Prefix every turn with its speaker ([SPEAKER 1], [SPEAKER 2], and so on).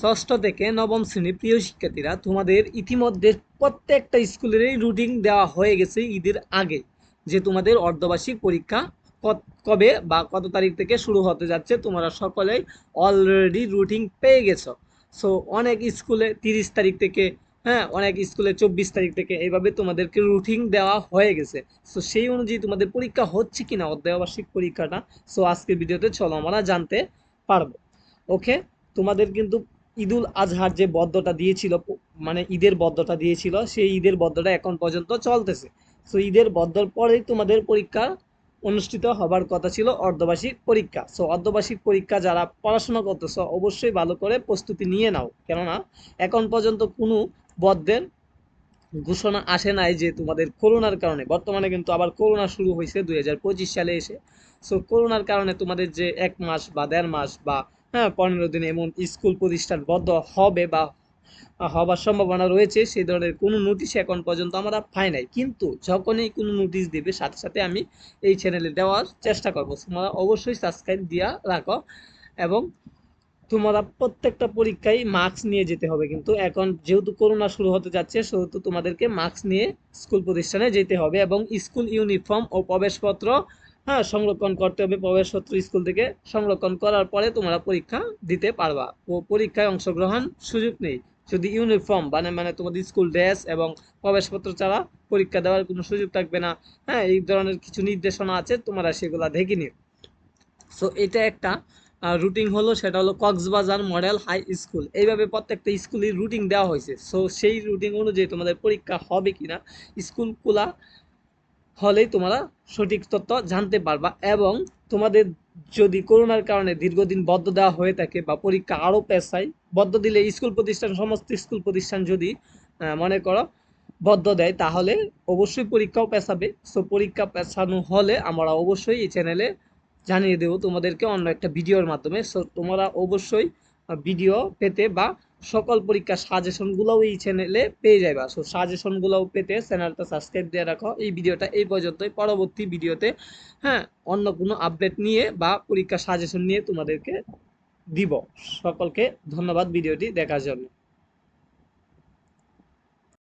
[SPEAKER 1] ষষ্ঠ থেকে নবম শ্রেণির প্রিয় শিক্ষার্থীরা, তোমাদের ইতিমধ্যে প্রত্যেকটা স্কুলেরই রুটিন দেওয়া হয়ে গেছে ঈদের আগে, যে তোমাদের অর্ধবার্ষিক পরীক্ষা কবে বা কত তারিখ থেকে শুরু হতে যাচ্ছে, তোমরা সকলেই অলরেডি রুটিন পেয়ে গেছো। সো অনেক স্কুলে তিরিশ তারিখ থেকে হ্যাঁ অনেক স্কুলে চব্বিশ তারিখ থেকে এইভাবে তোমাদেরকে রুটিন দেওয়া হয়ে গেছে। সো সেই অনুযায়ী তোমাদের পরীক্ষা হচ্ছে কি না অর্ধবার্ষিক পরীক্ষাটা সো আজকের ভিডিওতে চলো আমরা জানতে পারব। ওকে তোমাদের কিন্তু ঈদুল আজহার যে বদ্ধটা দিয়েছিল মানে ঈদের বদ্ধটা দিয়েছিল, সেই ঈদের বদ্ধটা এখন পর্যন্ত চলতেছে। সো ঈদের বদ্ধর পরেই তোমাদের পরীক্ষা অনুষ্ঠিত হবার কথা ছিল অর্ধবার্ষিক পরীক্ষা। সো অর্ধবার্ষিক পরীক্ষা যারা পড়াশোনা করতেছো, অবশ্যই ভালো করে প্রস্তুতি নিয়ে নাও। কেননা, এখন পর্যন্ত কোনো বদ্ধের ঘোষণা আসে নাই যে তোমাদের করোনার কারণে। বর্তমানে কিন্তু আবার করোনা শুরু হয়েছে দুই হাজার পঁচিশ সালে এসে। সো করোনার কারণে তোমাদের যে এক মাস বা দেড় মাস বা হ্যাঁ পনেরো দিন এমন স্কুল প্রতিষ্ঠান বন্ধ হবে বা হবার সম্ভাবনা রয়েছে, সেই ধরনের কোনো নোটিশ এখন পর্যন্ত আমরা পাই নাই। কিন্তু যখনই কোনো নোটিশ দেবে, সাথে সাথে আমি এই চ্যানেলে দেওয়ার চেষ্টা করব। তোমরা অবশ্যই সাবস্ক্রাইব দিয়া রাখো এবং তোমরা প্রত্যেকটা পরীক্ষায় মার্কস নিয়ে যেতে হবে। কিন্তু এখন যেহেতু করোনা শুরু হতে যাচ্ছে, সেহেতু তোমাদেরকে মার্কস নিয়ে স্কুল প্রতিষ্ঠানে যেতে হবে এবং স্কুল ইউনিফর্ম ও প্রবেশপত্র হ্যাঁ সংরক্ষণ করতে হবে প্রবেশপত্র স্কুল থেকে। সংরক্ষণ করার পরে তোমরা পরীক্ষা দিতে পারবা। ও পরীক্ষায় অংশগ্রহণ সুযোগ নেই। যদি ইউনিফর্ম মানে মানে তোমাদের স্কুল ড্রেস এবং প্রবেশপত্র ছাড়া পরীক্ষা দেওয়ার কোনো সুযোগ থাকবে না হ্যাঁ এই ধরনের কিছু নির্দেশনা আছে, তোমরা সেগুলা দেখে নিও। সো এটা একটা রুটিন হলো, সেটা হলো কক্সবাজার মডেল হাই স্কুল। এইভাবে প্রত্যেকটা স্কুলের রুটিন দেওয়া হয়েছে। সো সেই রুটিন অনুযায়ী তোমাদের পরীক্ষা হবে কিনা, স্কুল খোলা হলেই তোমরা সঠিক তথ্য জানতে পারবা এবং তোমাদের যদি করোনার কারণে দীর্ঘদিন বদ্ধ দেওয়া হয়ে থাকে বা পরীক্ষা আরও পেছায় বদ্ধ দিলে স্কুল প্রতিষ্ঠান, সমস্ত স্কুল প্রতিষ্ঠান যদি মনে করো বদ্ধ দেয়, তাহলে অবশ্যই পরীক্ষাও পেছাবে। সো পরীক্ষা পেছানো হলে আমরা অবশ্যই এই চ্যানেলে জানিয়ে দেবো তোমাদেরকে অন্য একটা ভিডিওর মাধ্যমে। সো তোমরা অবশ্যই ভিডিও পেতে বা সকল পরীক্ষার সাজেশনগুলোও এই চ্যানেলে পেয়ে যাবে সো সাজেশনগুলোও পেতে চ্যানেলটা সাবস্ক্রাইব দিয়ে রাখো। এই ভিডিওটা এই পর্যন্তই। পরবর্তী ভিডিওতে হ্যাঁ অন্য কোনো আপডেট নিয়ে বা পরীক্ষার সাজেশন নিয়ে তোমাদেরকে দিব। সকলকে ধন্যবাদ ভিডিওটি দেখার জন্য।